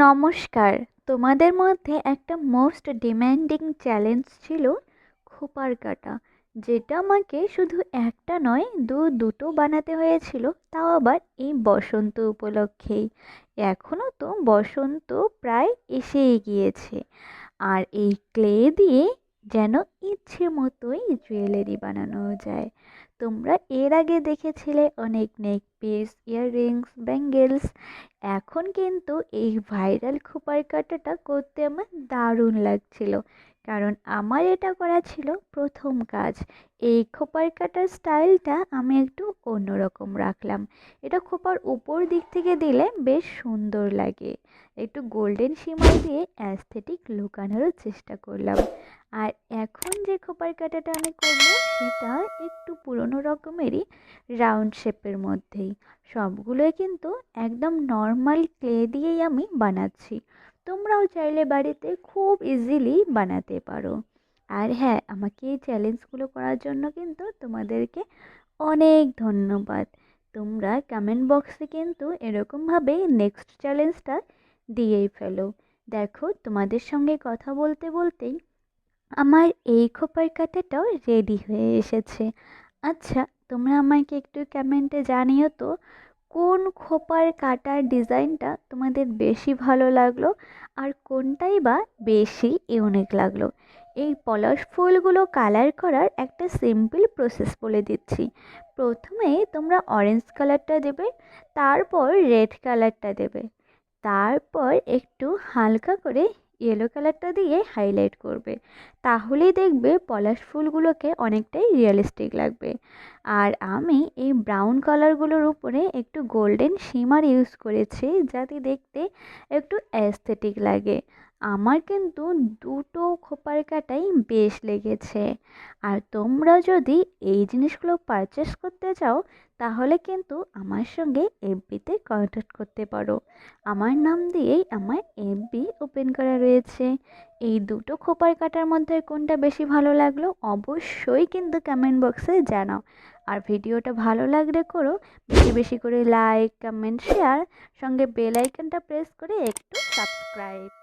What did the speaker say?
নমস্কার। তোমাদের মধ্যে একটা মোস্ট ডিম্যান্ডিং চ্যালেঞ্জ ছিল খোপার কাটা, যেটা আমাকে শুধু একটা নয়, দু দুটো বানাতে হয়েছিল, তাও আবার এই বসন্ত উপলক্ষেই। এখনও তো বসন্ত প্রায় এসেই গিয়েছে। আর এই ক্লে দিয়ে যেন ইচ্ছে মতোই জুয়েলারি বানানো যায়। তোমরা এর আগে দেখেছিলে অনেক নেক পিস, ইয়াররিংস, ব্যাঙ্গেলস। এখন কিন্তু এই ভাইরাল খোপার কাটাটা করতে আমার দারুণ লাগছিল। কারণ আমার এটা করা ছিল প্রথম কাজ। এই খোপার কাটার স্টাইলটা আমি একটু অন্যরকম রাখলাম। এটা খোপার উপর দিক থেকে দিলে বেশ সুন্দর লাগে। একটু গোল্ডেন শিমার দিয়ে অ্যাস্থেটিক লুকানোরও চেষ্টা করলাম। আর এখন যে খোপার কাটাটা আমি করব, সেটা একটু পুরনো রকমেরই রাউন্ড শেপের মধ্যেই। সবগুলোই কিন্তু একদম নর্মাল ক্লে দিয়েই আমি বানাচ্ছি। তোমরাও চাইলে বাড়িতে খুব ইজিলি বানাতে পারো। আর হ্যাঁ আমাকে এই চ্যালেঞ্জগুলো করার জন্য কিন্তু তোমাদেরকে অনেক ধন্যবাদ। তোমরা কমেন্ট বক্সে কিন্তু এরকমভাবে নেক্সট চ্যালেঞ্জটা দিয়েই ফেলো। দেখো, তোমাদের সঙ্গে কথা বলতে বলতেই আমার এই খোপার কাঁটাটাও রেডি হয়ে এসেছে। আচ্ছা তোমরা আমাকে একটু কমেন্টে জানিও তো কোন খোপার কাটার ডিজাইনটা তোমাদের বেশি ভালো লাগল আর কোনটাই বা বেশি ইউনিক লাগল? এই পলাশ ফুলগুলো কালার করার একটা সিম্পল প্রসেস বলে দিচ্ছি। প্রথমে তোমরা অরেঞ্জ কালারটা দেবে, তারপর রেড কালারটা দেবে। তারপর একটু হালকা করে ইয়েলো কালারটা দিয়ে হাইলাইট করবে। তাহলেই দেখবে পলাশ ফুলগুলোকে অনেকটাই রিয়েলিস্টিক লাগবে। আর আমি এই ব্রাউন কালারগুলোর উপরে একটু গোল্ডেন শিমার ইউজ করেছি যাতে দেখতে একটু অ্যাস্থেটিক লাগে। আমার কিন্তু দুটো খোপার কাটাই বেশ লেগেছে। আর তোমরা যদি এই জিনিসগুলো পারচেস করতে চাও, তাহলে কিন্তু আমার সঙ্গে এফবিতে কন্ট্যাক্ট করতে পারো। আমার নাম দিয়েই আমার এফবি ওপেন করা রয়েছে। এই দুটো খোপার কাটার মধ্যে কোনটা বেশি ভালো লাগল অবশ্যই কিন্তু কমেন্ট বক্সে জানাও। আর ভিডিওটা ভালো লাগলে করো, বেশি বেশি করে লাইক কমেন্ট শেয়ার সঙ্গে বেল আইকনটা প্রেস করে একটু সাবস্ক্রাইব